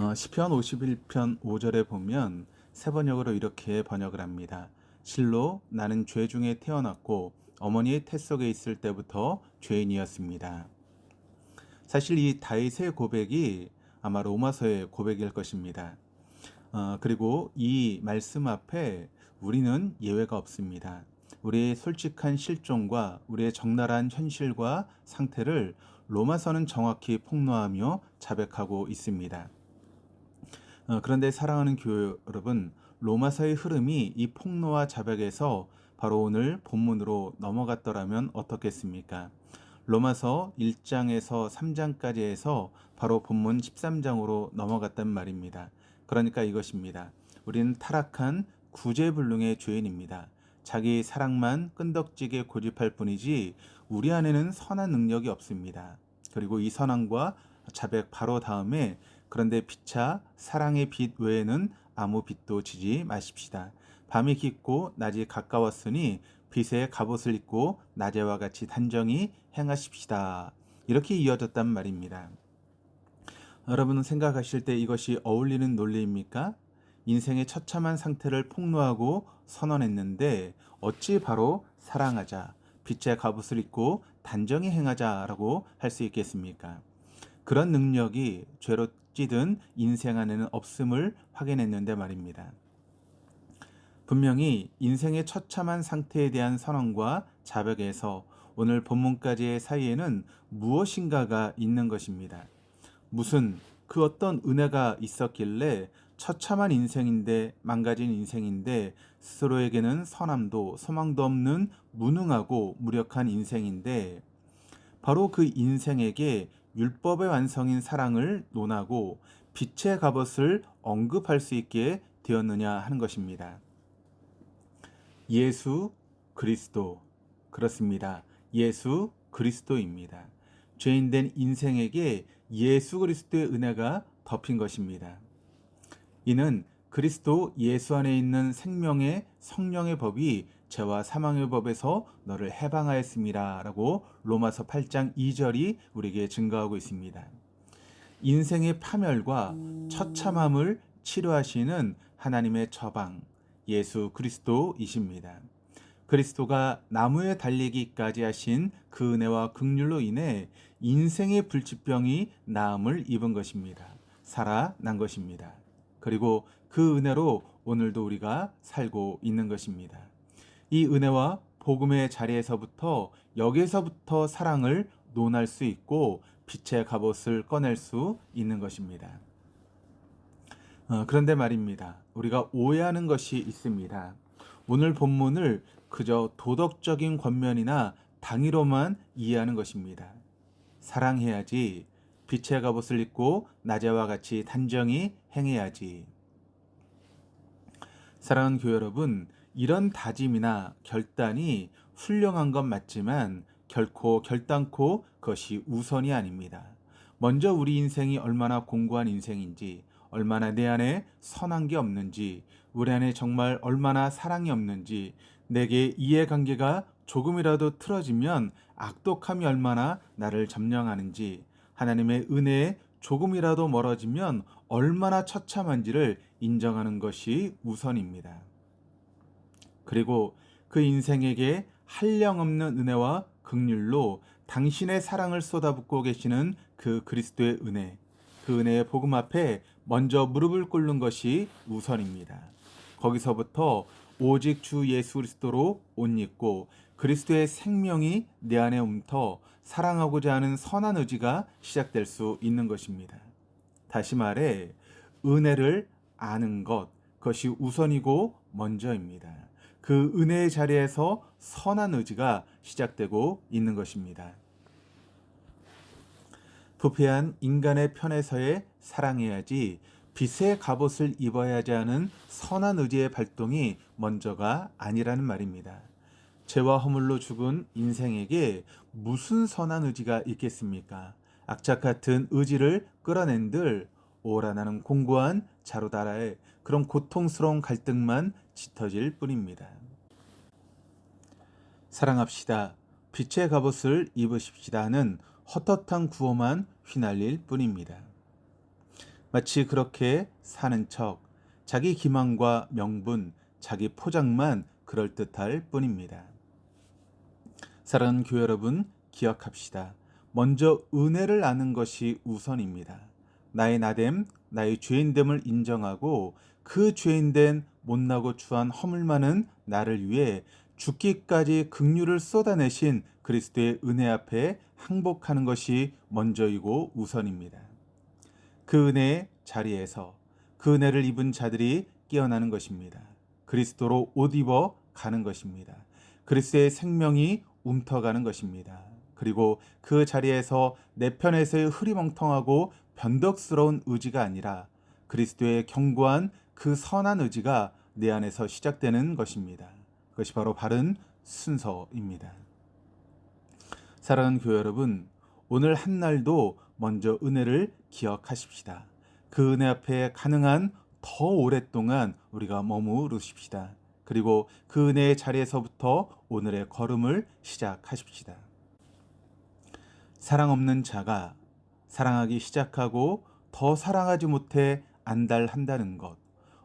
어, 시편 51편 5절에 보면 세 번역으로 이렇게 번역을 합니다. 실로 나는 죄 중에 태어났고 어머니의 태 속에 있을 때부터 죄인이었습니다. 사실 이 다윗의 고백이 아마 로마서의 고백일 것입니다. 어, 그리고 이 말씀 앞에 우리는 예외가 없습니다. 우리의 솔직한 실종과 우리의 적나라한 현실과 상태를 로마서는 정확히 폭로하며 자백하고 있습니다. 어, 그런데 사랑하는 교회 여러분, 로마서의 흐름이 이 폭로와 자백에서 바로 오늘 본문으로 넘어갔더라면 어떻겠습니까? 로마서 1장에서 3장까지 해서 바로 본문 13장으로 넘어갔단 말입니다. 그러니까 이것입니다. 우리는 타락한 구제불능의 죄인입니다. 자기 사랑만 끈덕지게 고집할 뿐이지 우리 안에는 선한 능력이 없습니다. 그리고 이 선함과 자백 바로 다음에 그런데 피차 사랑의 빛 외에는 아무 빛도 지지 마십시다. 밤이 깊고 낮이 가까웠으니 빛의 갑옷을 입고 낮에와 같이 단정히 행하십시다. 이렇게 이어졌단 말입니다. 여러분은 생각하실 때 이것이 어울리는 논리입니까? 인생의 처참한 상태를 폭로하고 선언했는데 어찌 바로 사랑하자, 빛의 갑옷을 입고 단정히 행하자라고 할 수 있겠습니까? 그런 능력이 죄로 찌든 인생 안에는 없음을 확인했는데 말입니다. 분명히 인생의 처참한 상태에 대한 선언과 자백에서 오늘 본문까지의 사이에는 무엇인가가 있는 것입니다. 무슨 그 어떤 은혜가 있었길래 처참한 인생인데 망가진 인생인데 스스로에게는 선함도 소망도 없는 무능하고 무력한 인생인데 바로 그 인생에게 율법의 완성인 사랑을 논하고 빛의 갑옷을 언급할 수 있게 되었느냐 하는 것입니다. 예수 그리스도 그렇습니다. 예수 그리스도입니다. 죄인된 인생에게 예수 그리스도의 은혜가 덮인 것입니다. 이는 그리스도 예수 안에 있는 생명의 성령의 법이 죄와 사망의 법에서 너를 해방하였습니다. 라고 로마서 8장 2절이 우리에게 증거하고 있습니다. 인생의 파멸과 처참함을 치료하시는 하나님의 처방, 예수 그리스도이십니다. 그리스도가 나무에 달리기까지 하신 그 은혜와 극률로 인해 인생의 불치병이 나음을 입은 것입니다. 살아난 것입니다. 그리고 그 은혜로 오늘도 우리가 살고 있는 것입니다. 이 은혜와 복음의 자리에서부터 여기에서부터 사랑을 논할 수 있고 빛의 갑옷을 꺼낼 수 있는 것입니다. 어, 그런데 말입니다. 우리가 오해하는 것이 있습니다. 오늘 본문을 그저 도덕적인 권면이나 당위로만 이해하는 것입니다. 사랑해야지, 빛의 갑옷을 입고 낮에와 같이 단정히 행해야지. 사랑하는 교회 여러분, 이런 다짐이나 결단이 훌륭한 건 맞지만 결코 결단코 그것이 우선이 아닙니다. 먼저 우리 인생이 얼마나 공고한 인생인지, 얼마나 내 안에 선한 게 없는지, 우리 안에 정말 얼마나 사랑이 없는지, 내게 이해관계가 조금이라도 틀어지면 악독함이 얼마나 나를 점령하는지, 하나님의 은혜에 조금이라도 멀어지면 얼마나 처참한지를 인정하는 것이 우선입니다. 그리고 그 인생에게 한량없는 은혜와 극률로 당신의 사랑을 쏟아붓고 계시는 그 그리스도의 은혜, 그 은혜의 복음 앞에 먼저 무릎을 꿇는 것이 우선입니다. 거기서부터 오직 주 예수 그리스도로 옷 입고 그리스도의 생명이 내 안에 움터 사랑하고자 하는 선한 의지가 시작될 수 있는 것입니다. 다시 말해 은혜를 아는 것 그것이 우선이고 먼저입니다. 그 은혜의 자리에서 선한 의지가 시작되고 있는 것입니다. 부패한 인간의 편에서의 사랑해야지 빛의 갑옷을 입어야지 하는 선한 의지의 발동이 먼저가 아니라는 말입니다. 죄와 허물로 죽은 인생에게 무슨 선한 의지가 있겠습니까? 악착 같은 의지를 끌어낸들 오라나는 공고한 자루다라의 그런 고통스러운 갈등만 짙어질 뿐입니다. 사랑합시다. 빛의 갑옷을 입으십시다는 헛헛한 구호만 휘날릴 뿐입니다. 마치 그렇게 사는 척 자기 기망과 명분, 자기 포장만 그럴듯할 뿐입니다. 사랑하는 교회 여러분, 기억합시다. 먼저 은혜를 아는 것이 우선입니다. 나의 나됨, 나의 죄인됨을 인정하고 그 죄인된 못나고 추한 허물 많은 나를 위해 죽기까지 극류를 쏟아내신 그리스도의 은혜 앞에 항복하는 것이 먼저이고 우선입니다. 그 은혜의 자리에서 그 은혜를 입은 자들이 깨어나는 것입니다. 그리스도로 옷 입어 가는 것입니다. 그리스도의 생명이 움터가는 것입니다. 그리고 그 자리에서 내 편에서의 흐리멍텅하고 변덕스러운 의지가 아니라 그리스도의 견고한 그 선한 의지가 내 안에서 시작되는 것입니다. 그것이 바로 바른 순서입니다. 사랑하는 교회 여러분, 오늘 한 날도 먼저 은혜를 기억하십시다. 그 은혜 앞에 가능한 더 오랫동안 우리가 머무르십시다. 그리고 그 은혜의 자리에서부터 오늘의 걸음을 시작하십시다. 사랑 없는 자가 사랑하기 시작하고 더 사랑하지 못해 안달한다는 것,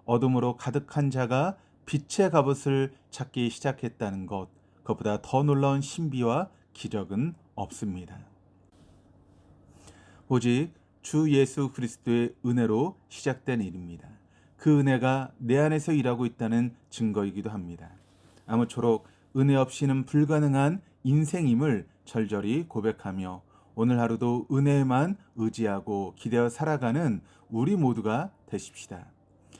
어둠으로 가득한 자가 빛의 갑옷을 찾기 시작했다는 것, 그것보다 더 놀라운 신비와 기적은 없습니다. 오직 주 예수 그리스도의 은혜로 시작된 일입니다. 그 은혜가 내 안에서 일하고 있다는 증거이기도 합니다. 아무쪼록 은혜 없이는 불가능한 인생임을 절절히 고백하며 오늘 하루도 은혜에만 의지하고 기대어 살아가는 우리 모두가 되십시다.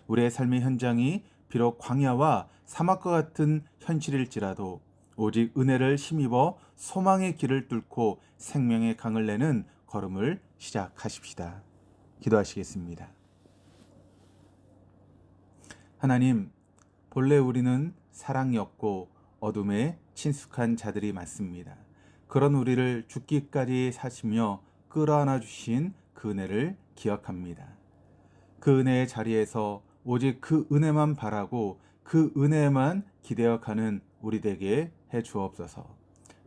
우리의 삶의 현장이 비록 광야와 사막과 같은 현실일지라도 오직 은혜를 힘입어 소망의 길을 뚫고 생명의 강을 내는 걸음을 시작하십시다. 기도하시겠습니다. 하나님, 본래 우리는 사랑이었고 어둠에 친숙한 자들이 맞습니다. 그런 우리를 죽기까지 사시며 끌어안아 주신 그 은혜를 기억합니다. 그 은혜의 자리에서 오직 그 은혜만 바라고 그 은혜만 기대어 가는 우리 되게 해 주옵소서.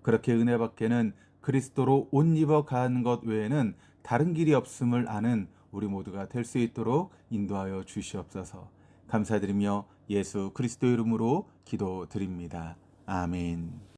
그렇게 은혜 밖에는 그리스도로 옷 입어 가는 것 외에는 다른 길이 없음을 아는 우리 모두가 될 수 있도록 인도하여 주시옵소서. 감사드리며 예수 그리스도 이름으로 기도드립니다. 아멘.